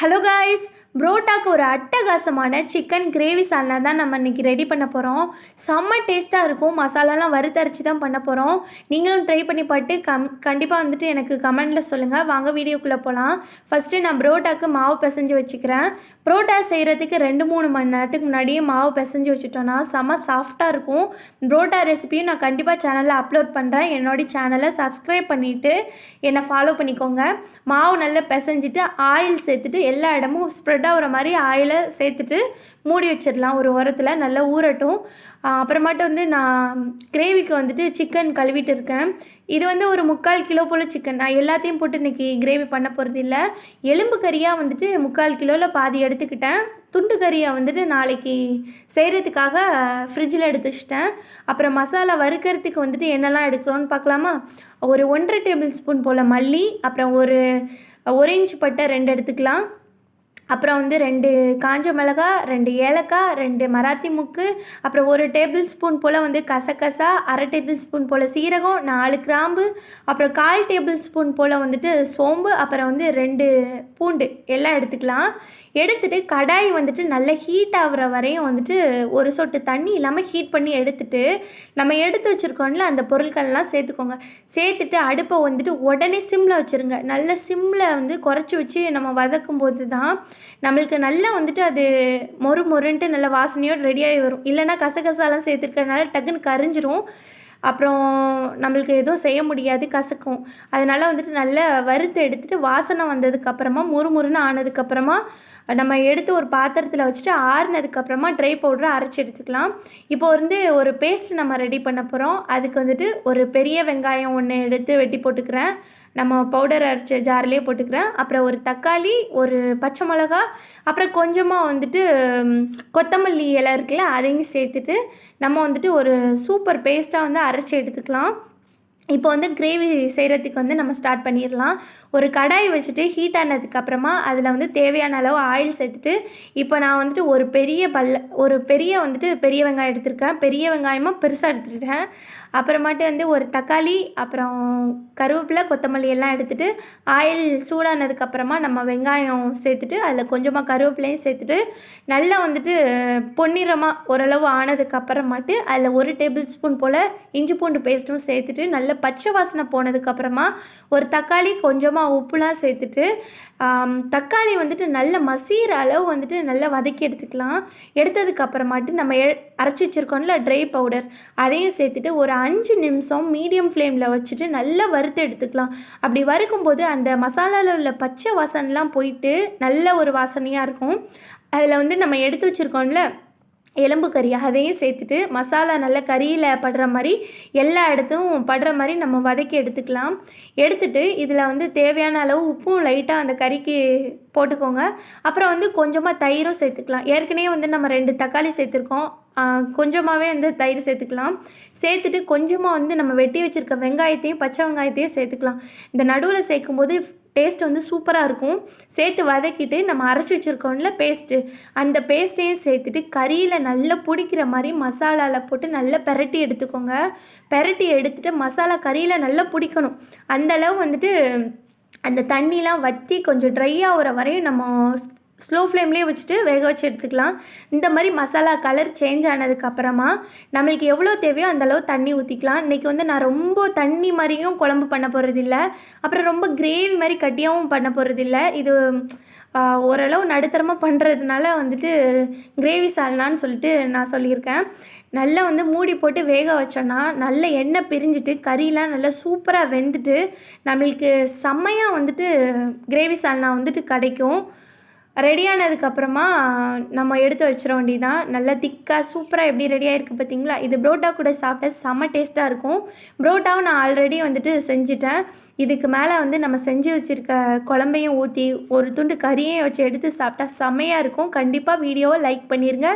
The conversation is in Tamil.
Hello guys, புரோட்டாக்கு ஒரு அட்டகாசமான சிக்கன் கிரேவி சால்னா தான் நம்ம இன்றைக்கி ரெடி பண்ண போகிறோம் செம்ம டேஸ்ட்டாக இருக்கும். மசாலாலாம் வறுத்தரைச்சி தான் பண்ண போகிறோம் நீங்களும் ட்ரை பண்ணி பார்த்து கம் கண்டிப்பாக வந்துட்டு எனக்கு கமெண்டில் சொல்லுங்கள் வாங்க வீடியோக்குள்ளே போகலாம் ஃபஸ்ட்டு நான் புரோட்டாக்கு மாவு பிசைஞ்சு வச்சுக்கிறேன். புரோட்டா செய்கிறதுக்கு ரெண்டு மூணு மணி நேரத்துக்கு முன்னாடியே மாவு பிசைஞ்சு வச்சுட்டோன்னா செம்ம சாஃப்டாக இருக்கும். புரோட்டா ரெசிபியும் நான் கண்டிப்பாக சேனலில் அப்லோட் பண்ணுறேன் என்னோட சேனலை சப்ஸ்கிரைப் பண்ணிவிட்டு என்னை ஃபாலோ பண்ணிக்கோங்க. மாவு நல்லா பிசைஞ்சிட்டு ஆயில் சேர்த்துட்டு எல்லா இடமும் ஸ்ப்ரெட் ஆகிற மாதிரி ஆயிலை சேர்த்துட்டு மூடி வச்சிடலாம். ஒரு உரத்தில் நல்லா ஊறட்டும். ஆஹ் அப்புறமாட்டு வந்து நான் கிரேவிக்கு வந்துட்டு சிக்கன் கழுவிட்டு இருக்கேன். இது வந்து ஒரு முக்கால் கிலோ போல் சிக்கன் நான் எல்லாத்தையும் போட்டு இன்றைக்கி கிரேவி பண்ண போகிறது இல்லை. எலும்பு கறியாக வந்துட்டு முக்கால் கிலோவில் பாதி எடுத்துக்கிட்டேன். துண்டு கறியை வந்துட்டு நாளைக்கு செய்கிறதுக்காக ஃப்ரிட்ஜில் எடுத்து வச்சிட்டேன். அப்புறம் மசாலா வறுக்கிறதுக்கு வந்துட்டு என்னெல்லாம் எடுக்கிறோன்னு பார்க்கலாமா? ஒரு ஒன்றரை டேபிள் ஸ்பூன் போல் மல்லி அப்புறம் ஒரு ஒரு பட்டை ரெண்டு எடுத்துக்கலாம். அப்புறம் வந்து ரெண்டு காஞ்ச மிளகா ரெண்டு ஏலக்காய் ரெண்டு மராத்தி முக்கு அப்புறம் ஒரு டேபிள் ஸ்பூன் போல் வந்து கசகசா அரை டேபிள் ஸ்பூன் போல் சீரகம் நாலு கிராம்பு அப்புறம் கால் டேபிள் ஸ்பூன் போல் வந்துட்டு சோம்பு அப்புறம் வந்து ரெண்டு பூண்டு. எல்லாம் எடுத்துக்கலாம். எடுத்துட்டு கடாய் வந்துட்டு நல்லா ஹீட் ஆகிற வரையும் வந்துட்டு ஒரு சொட்டு தண்ணி இல்லாமல் ஹீட் பண்ணி எடுத்துட்டு நம்ம எடுத்து வச்சுருக்கோம்ல அந்த பொருட்கள்லாம் சேர்த்துக்கோங்க. சேர்த்துட்டு அடுப்பை வந்துட்டு உடனே சிம்மில் வச்சுருங்க. நல்ல சிம்மில் வந்து குறைச்சி வச்சு நம்ம வதக்கும் போது தான் நம்மளுக்கு நல்லா வந்துட்டு அது மொறு மொறுன்ட்டு நல்ல வாசனையோடு ரெடியாகி வரும். இல்லைன்னா கசகசாலாம் சேர்த்துருக்கறனால டக்குன்னு கரிஞ்சிரும். அப்புறம் நம்மளுக்கு எதுவும் செய்ய முடியாது கசக்கும். அதனால் வந்துட்டு நல்லா வறுத்து எடுத்துட்டு வாசனை வந்ததுக்கப்புறமா முறுமுறுன்னு ஆனதுக்கப்புறமா நம்ம எடுத்து ஒரு பாத்திரத்தில் வச்சுட்டு ஆறுனதுக்கப்புறமா ட்ரை பவுடரை அரைச்சி எடுத்துக்கலாம். இப்போ வந்து ஒரு பேஸ்ட் நம்ம ரெடி பண்ண போகிறோம் அதுக்கு வந்துட்டு ஒரு பெரிய வெங்காயம் ஒன்று எடுத்து வெட்டி போட்டுக்கிறேன். நம்ம பவுடர் அரைச்ச ஜார்லேயே போட்டுக்கிறேன். அப்புறம் ஒரு தக்காளி ஒரு பச்சை மிளகா அப்புறம் கொஞ்சமாக வந்துட்டு கொத்தமல்லி இலை இருக்குல்ல அதையும் சேர்த்துட்டு நம்ம வந்துட்டு ஒரு சூப்பர் பேஸ்ட்டாக வந்து அரைச்சி எடுத்துக்கலாம். இப்போ வந்து கிரேவி செய்கிறதுக்கு வந்து நம்ம ஸ்டார்ட் பண்ணிடலாம். ஒரு கடாய் வச்சுட்டு ஹீட் ஆனதுக்கப்புறமா அதில் வந்து தேவையான அளவு ஆயில் சேர்த்துட்டு இப்போ நான் வந்துட்டு ஒரு பெரிய பல்ல ஒரு பெரிய வந்துட்டு பெரிய வெங்காயம் எடுத்திருக்கேன். பெரிய வெங்காயமாக பெருசாக எடுத்துருக்கேன் அப்புறமாட்டு வந்து ஒரு தக்காளி அப்புறம் கருவேப்பிலை கொத்தமல்லி எல்லாம் எடுத்துகிட்டு ஆயில் சூடானதுக்கப்புறமா நம்ம வெங்காயம் சேர்த்துட்டு அதில் கொஞ்சமாக கருவேப்பிலையும் சேர்த்துட்டு நல்லா வந்துட்டு பொன்னிறமாக ஓரளவு ஆனதுக்கப்புறமாட்டு அதில் ஒரு டேபிள் ஸ்பூன் போல் இஞ்சி பூண்டு பேஸ்ட்டும் சேர்த்துட்டு நல்ல பச்சை வாசனை போனதுக்கப்புறமா ஒரு தக்காளி கொஞ்சமாக உப்புலாம் சேர்த்துட்டு தக்காளி வந்துட்டு நல்ல மசீர அளவு வந்துட்டு நல்லா வதக்கி எடுத்துக்கலாம். எடுத்ததுக்கு அப்புறமாட்டு நம்ம எ அரைச்சி வச்சுருக்கோம்ல ட்ரை பவுடர் அதையும் சேர்த்துட்டு ஒரு அஞ்சு நிமிஷம் மீடியம் ஃப்ளேமில் வச்சுட்டு நல்லா வறுத்து எடுத்துக்கலாம். அப்படி வறுக்கும்போது அந்த மசாலாவில் உள்ள பச்சை வாசனைலாம் போயிட்டு நல்ல ஒரு வாசனையாக இருக்கும். அதில் வந்து நம்ம எடுத்து வச்சுருக்கோம்ல எலும்பு கறி அதையும் சேர்த்துட்டு மசாலா நல்லா கறியில் படுற மாதிரி எல்லா இடத்தும் படுற மாதிரி நம்ம வதக்கி எடுத்துக்கலாம். எடுத்துட்டு இதில் வந்து தேவையான அளவு உப்பும் லைட்டாக அந்த கறிக்கு போட்டுக்கோங்க. அப்புறம் வந்து கொஞ்சமாக தயிரும் சேர்த்துக்கலாம். ஏற்கனவே வந்து நம்ம ரெண்டு தக்காளி சேர்த்துருக்கோம். கொஞ்சமாகவே வந்து தயிர் சேர்த்துக்கலாம். சேர்த்துட்டு கொஞ்சமாக வந்து நம்ம வெட்டி வச்சுருக்க வெங்காயத்தையும் பச்சை வெங்காயத்தையும் சேர்த்துக்கலாம். இந்த நடுவில் சேர்க்கும்போது டேஸ்ட் வந்து சூப்பராக இருக்கும். சேர்த்து வதக்கிட்டு நம்ம அரைச்சி வச்சுருக்கோம்ல பேஸ்ட்டு அந்த பேஸ்ட்டையும் சேர்த்துட்டு கறியில் நல்லா பிடிக்கிற மாதிரி மசாலாவில் போட்டு நல்லா பெரட்டி எடுத்துக்கோங்க. பெரட்டி எடுத்துட்டு மசாலா கறியில் நல்லா பிடிக்கணும். அந்த அளவு வந்துட்டு அந்த தண்ணிலாம் வற்றி கொஞ்சம் ட்ரை ஆகிற வரையும் நம்ம ஸ்லோ ஃப்ளேம்லேயே வச்சுட்டு வேக வச்சு எடுத்துக்கலாம். இந்த மாதிரி மசாலா கலர் சேஞ்ச் ஆனதுக்கப்புறமா நம்மளுக்கு எவ்வளோ தேவையோ அந்த அளவு தண்ணி ஊற்றிக்கலாம் இன்றைக்கி வந்து நான் ரொம்ப தண்ணி மாதிரியும் குழம்பு பண்ண போகிறதில்ல அப்புறம் ரொம்ப கிரேவி மாதிரி கட்டியாகவும் பண்ண போகிறதில்ல இது ஓரளவு நடுத்தரமாக பண்ணுறதுனால வந்துட்டு கிரேவி சால்னான்னு சொல்லிட்டு நான் சொல்லியிருக்கேன். நல்லா வந்து மூடி போட்டு வேக வச்சோன்னா நல்ல எண்ணெய் பிரிஞ்சுட்டு கறிலாம் நல்லா சூப்பராக வெந்துட்டு நம்மளுக்கு செம்மையாக வந்துட்டு கிரேவி சால்னா வந்துட்டு கிடைக்கும். ரெடி ஆனதுக்கப்புறமா நம்ம எடுத்து வச்சிட வேண்டியதான் நல்லா திக்காக சூப்பராக எப்படி ரெடியாக இருக்குது பார்த்தீங்களா? இது புரோட்டா கூட சாப்பிட்டா செம்ம டேஸ்ட்டாக இருக்கும். புரோட்டாவும் நான் ஆல்ரெடி வந்துட்டு செஞ்சுட்டேன். இதுக்கு மேலே வந்து நம்ம செஞ்சு வச்சுருக்க குழம்பையும் ஊற்றி ஒரு துண்டு கறியையும் வச்சு எடுத்து சாப்பிட்டா செம்மையாக இருக்கும். கண்டிப்பாக வீடியோவை லைக் பண்ணிடுங்க